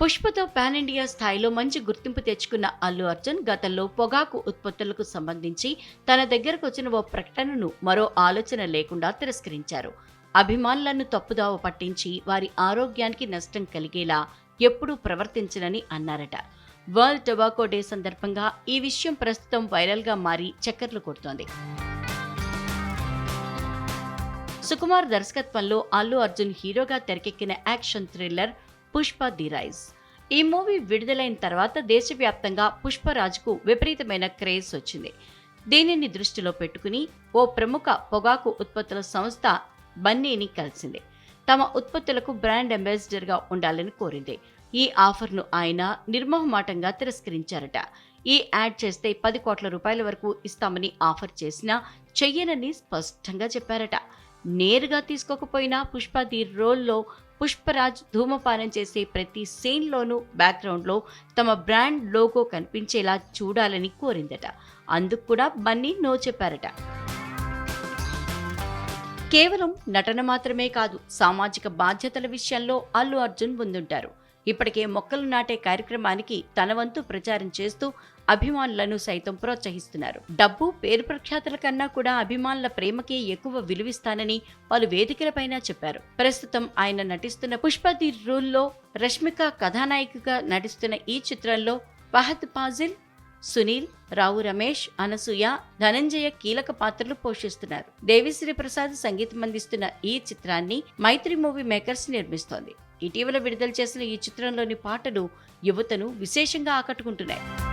పుష్పతో pan India స్థాయిలో మంచి గుర్తింపు తెచ్చుకున్న అల్లు అర్జున్ గతంలో పొగాకు ఉత్పత్తులకు సంబంధించి తన దగ్గరకు వచ్చిన ఓ ప్రకటనను మరో ఆలోచన లేకుండా తిరస్కరించారు. అభిమానులను తప్పుదావ పట్టించి వారి ఆరోగ్యానికి నష్టం కలిగేలా ఎప్పుడూ ప్రవర్తించనని అన్నారట. వరల్డ్ టొబాకో డే సందర్భంగా ఈ విషయం ప్రస్తుతం వైరల్గా మారి చక్కర్లు కొడుతోంది. సుకుమార్ దర్శకత్వంలో అల్లు అర్జున్ హీరోగా తెరకెక్కిన action thriller Pushpa the rise. ఈ మూవీ విడుదలైన తర్వాత దేశవ్యాప్తంగా పుష్పరాజ్కు విపరీతమైన క్రేజ్ వచ్చింది. దీనిని దృష్టిలో పెట్టుకుని ఓ ప్రముఖ పొగాకు ఉత్పత్తుల సంస్థ బన్నీని కలిసింది. తమ ఉత్పత్తులకు బ్రాండ్ అంబాసిడర్గా ఉండాలని కోరింది. ఈ ఆఫర్ను ఆయన నిర్మోహమాటంగా తిరస్కరించారట. ఈ యాడ్ చేస్తే పది కోట్ల రూపాయల వరకు ఇస్తామని ఆఫర్ చేసినా చెయ్యనని స్పష్టంగా చెప్పారట. నేరుగా తీసుకోకపోయినా పుష్ప ది రోల్లో పుష్పరాజ్ ధూమపానం చేసే ప్రతి సీన్లోనూ బ్యాక్గ్రౌండ్లో తమ బ్రాండ్ లోగో కనిపించేలా చూడాలని కోరిందట. అందుకు కూడా బన్నీ నో చెప్పారట. కేవలం నటన మాత్రమే కాదు సామాజిక బాధ్యతల విషయంలో అల్లు అర్జున్ ముందుంటారు. ఇప్పటికే మొక్కలు నాటే కార్యక్రమానికి తన వంతు ప్రచారం చేస్తూ అభిమానులను సైతం ప్రోత్సహిస్తున్నారు. డబ్బు పేరు ప్రఖ్యాతుల కన్నా కూడా అభిమానుల ప్రేమకే ఎక్కువ విలువిస్తానని పలు వేదికలపైన చెప్పారు. ప్రస్తుతం ఆయన నటిస్తున్న పుష్పది రూల్లో రష్మిక కథానాయికగా నటిస్తున్న ఈ చిత్రంలో ఫహద్ పాజిల్ సునీల్ రావు రమేష్ అనసూయ ధనంజయ కీలక పాత్రలు పోషిస్తున్నారు. దేవిశ్రీ ప్రసాద్ సంగీతం అందిస్తున్న ఈ చిత్రాన్ని మైత్రి మూవీ మేకర్స్ నిర్మిస్తోంది. ఇటీవల విడుదల చేసిన ఈ చిత్రంలోని పాటలు యువతను విశేషంగా ఆకట్టుకుంటున్నాయి.